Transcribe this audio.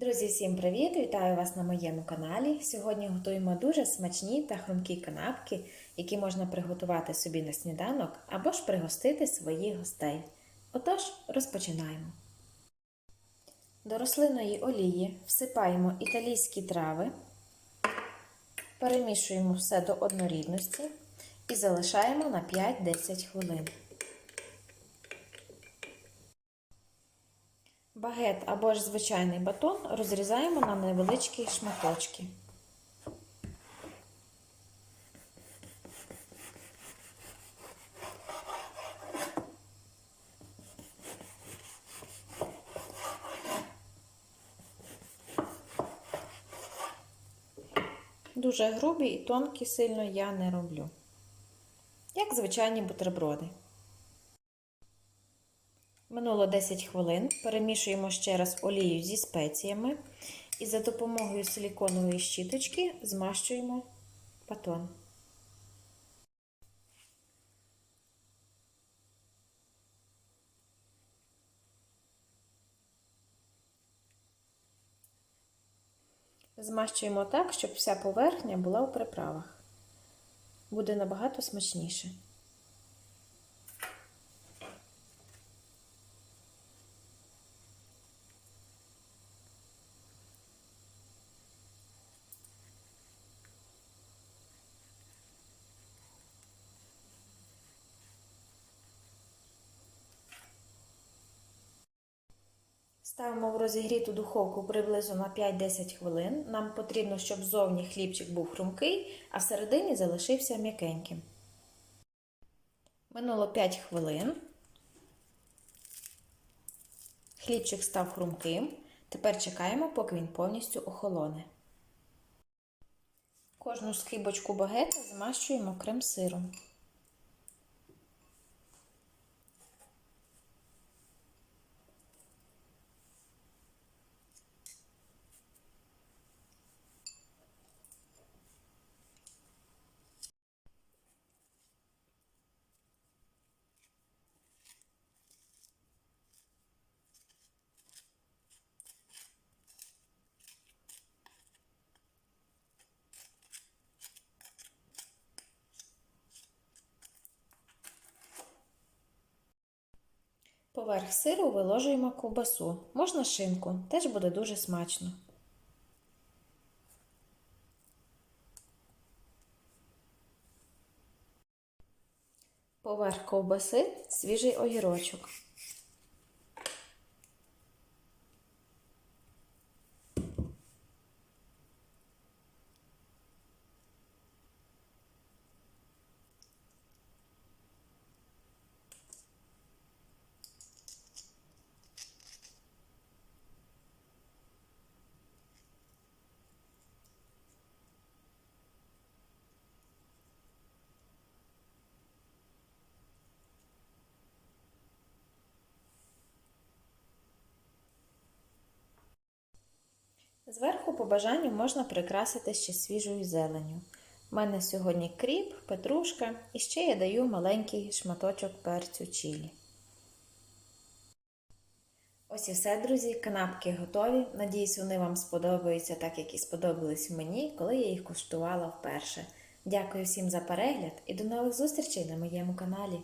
Друзі, всім привіт! Вітаю вас на моєму каналі. Сьогодні готуємо дуже смачні та хрумкі канапки, які можна приготувати собі на сніданок або ж пригостити своїх гостей. Отож, розпочинаємо. До рослинної олії всипаємо італійські трави, перемішуємо все до однорідності і залишаємо на 5-10 хвилин. Багет або ж звичайний батон розрізаємо на невеличкі шматочки. Дуже грубі і тонкі сильно я не роблю. Як звичайні бутерброди. Минуло 10 хвилин. Перемішуємо ще раз олію зі спеціями і за допомогою силіконової щіточки змащуємо батон. Змащуємо так, щоб вся поверхня була у приправах. Буде набагато смачніше. Ставимо в розігріту духовку приблизно на 5-10 хвилин. Нам потрібно, щоб зовні хлібчик був хрумкий, а всередині залишився м'якеньким. Минуло 5 хвилин. Хлібчик став хрумким. Тепер чекаємо, поки він повністю охолоне. Кожну скибочку багета змащуємо крем-сиром. Поверх сиру виложуємо ковбасу. Можна шинку, теж буде дуже смачно. Поверх ковбаси свіжий огірочок. Зверху по бажанню можна прикрасити ще свіжою зеленю. У мене сьогодні кріп, петрушка і ще я даю маленький шматочок перцю чилі. Ось і все, друзі, канапки готові. Надіюсь, вони вам сподобаються так, як і сподобались мені, коли я їх куштувала вперше. Дякую всім за перегляд і до нових зустрічей на моєму каналі.